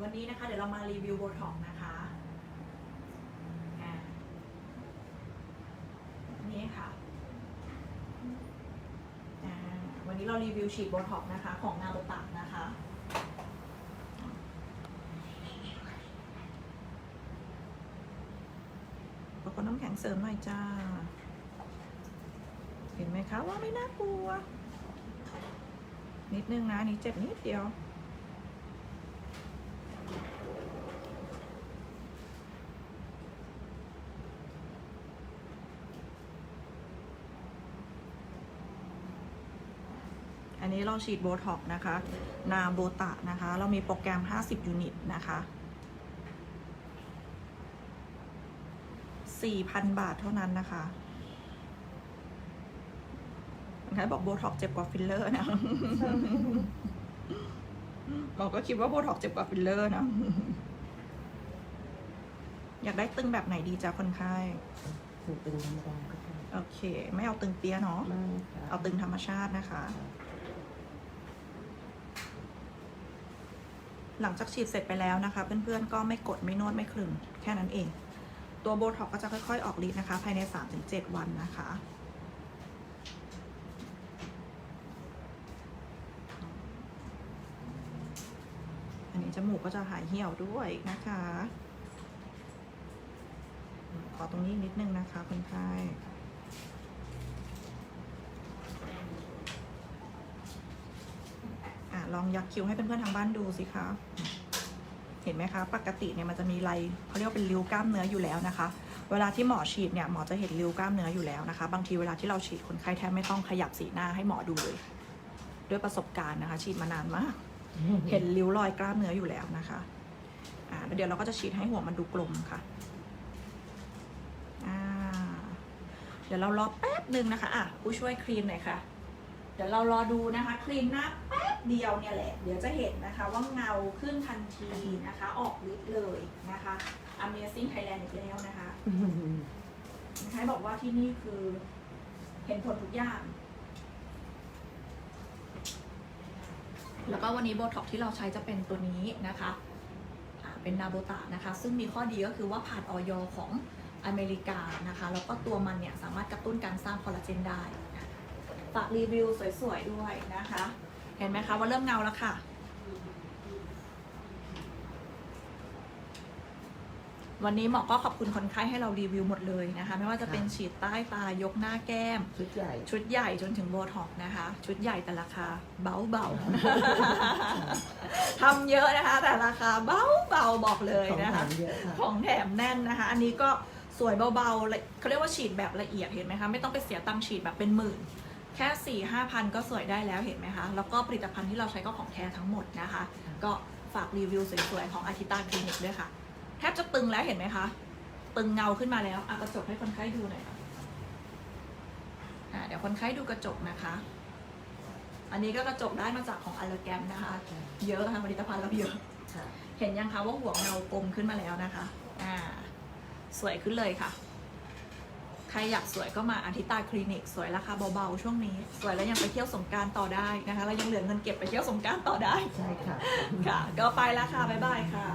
วันนี้นะคะ เดี๋ยวเรามารีวิวโบท็อกนะคะนี่ค่ะ วันนี้เรารีวิวฉีดโบท็อกนะคะ ของนาโบตักนะคะปรากฏน้ำแข็งเสริมหน่อยจ้า เห็นไหมคะว่าไม่น่ากลัว นิดนึงนะนนี้เจ็บนิดเดียว อันนี้เราฉีดโบท็อกซ์นะคะ นาโบตะนะคะ เรามีโปรแกรม 50 ยูนิตนะคะ 4,000 บาทเท่านั้นนะคะใครบอกโบท็อกซ์เจ็บกว่าฟิลเลอร์นะบอกก็คิดว่าโบท็อกซ์เจ็บกว่าฟิลเลอร์นะ อยากได้ตึงแบบไหนดีจ้าคนไข้ถูกเป็นธรรมดาก็ได้โอเค ไม่เอาตึงเปียเนาะไม่ค่ะเอาตึงธรรมชาตินะคะ หลังจากฉีดเสร็จไปแล้วนะคะ เพื่อนๆก็ไม่กดไม่นวดไม่คลึงแค่นั้นเอง ตัวโบท็อกก็จะค่อยๆ ออกฤทธิ์นะคะ ภายใน 3-7 วันนะคะอันนี้จมูกก็จะหายเหี่ยวด้วยนะคะ ขอตรงนี้นิดนึงนะคะคนไข้ อะ ลองยักคิ้วให้เพื่อนๆทางบ้านดูสิคะเห็นไหมคะ ปกติเนี่ยมันจะมีไรเขาเรียกว่าเป็นริ้วกล้ามเนื้ออยู่แล้วนะคะ เวลาที่หมอฉีดเนี่ยหมอจะเห็นริ้วกล้ามเนื้ออยู่แล้วนะคะ บางทีเวลาที่เราฉีดคนไข้แทบไม่ต้องขยับสีหน้าให้หมอดูเลย ด้วยประสบการณ์นะคะ ฉีดมานานมาก เห็นริ้วรอยกล้ามเนื้ออยู่แล้วนะคะอ่าแล้วเดี๋ยวเราก็จะฉีดให้หัวมันดูกลมค่ะอ่าเดี๋ยวเรารอแป๊บหนึ่งนะคะอะผู้ช่วยคลีนหน่อยค่ะ เดี๋ยวเรารอดูนะคะ คลีนหน้าแป๊บ เดียวเนี่ยแหละ เดี๋ยวจะเห็นนะคะว่าเงาขึ้นทันทีนะคะ ออกฤทธิ์เลยนะคะ Amazing Thailand อีกแล้วนะคะนะคะบอกว่าที่นี่คือเห็นผลทุกอย่าง แล้วก็วันนี้โบท็อกที่เราใช้จะเป็นตัวนี้นะคะเป็นนาโบตะนะคะ ซึ่งมีข้อดีก็คือว่าผ่านออยของอเมริกานะคะ แล้วก็ตัวมันเนี่ยสามารถกระตุ้นการสร้างคอลลาเจนได้ฝากรีวิวสวยๆด้วยนะคะ เห็นไหมคะว่าเริ่มเงาแล้วค่ะ วันนี้หมอก็ขอบคุณคนไข้ให้เรารีวิวหมดเลยนะคะ ไม่ว่าจะเป็นฉีดใต้ตายกหน้าแก้ม ชุดใหญ่ ชุดใหญ่จนถึงโบท็อกซ์นะคะ ชุดใหญ่แต่ราคาเบาเบาๆทำเยอะนะคะ แต่ราคาเบาเบาๆบอกเลยของนะแถคะมเยอะค่ะของแถมแน่นนะคะ อันนี้ก็สวยเบาๆเลยเขาเรียกว่าฉีดแบบละเอียดเห็นไหมคะ ไม่ต้องไปเสียตังค์ฉีดแบบเป็นหมื่น แค่4ี่ห้าพันก็สวยได้แล้วเห็นไหมคะ แล้วก็ผลิตภัณฑ์ที่เราใช้ก็ของแท้ทั้งหมดนะคะ ก็ฝากรีวิวสวยๆ ของอาทิตาคลินิกด้วยค่ะ แทบจะตึงแล้วเห็นไหมคะ ตึงเงาขึ้นมาแล้วอะกระจกให้คนไข้ดูหน่อยค่ะอะเดี๋ยวคนไข้ดูกระจกนะคะ อันนี้ก็กระจกได้มาจากของอัลแกมนะคะ เยอะค่ะผลิตภัณฑ์เราเยอะค่ะเห็นยังคะว่าหัวเงากลมขึ้นมาแล้วนะคะ อ่า สวยขึ้นเลยค่ะใครอยากสวยก็มาอาทิตาคลินิก สวยราคาเบาๆ ช่วงนี้ สวยแล้วยังไปเที่ยวสงกรารต่อได้นะคะแล้วยังเหลือเงินเก็บไปเที่ยวสงกรารต่อได้ ใช่ค่ะ ค่ะ ก็ไปแล้วค่ะ บ๊ายบายค่ะ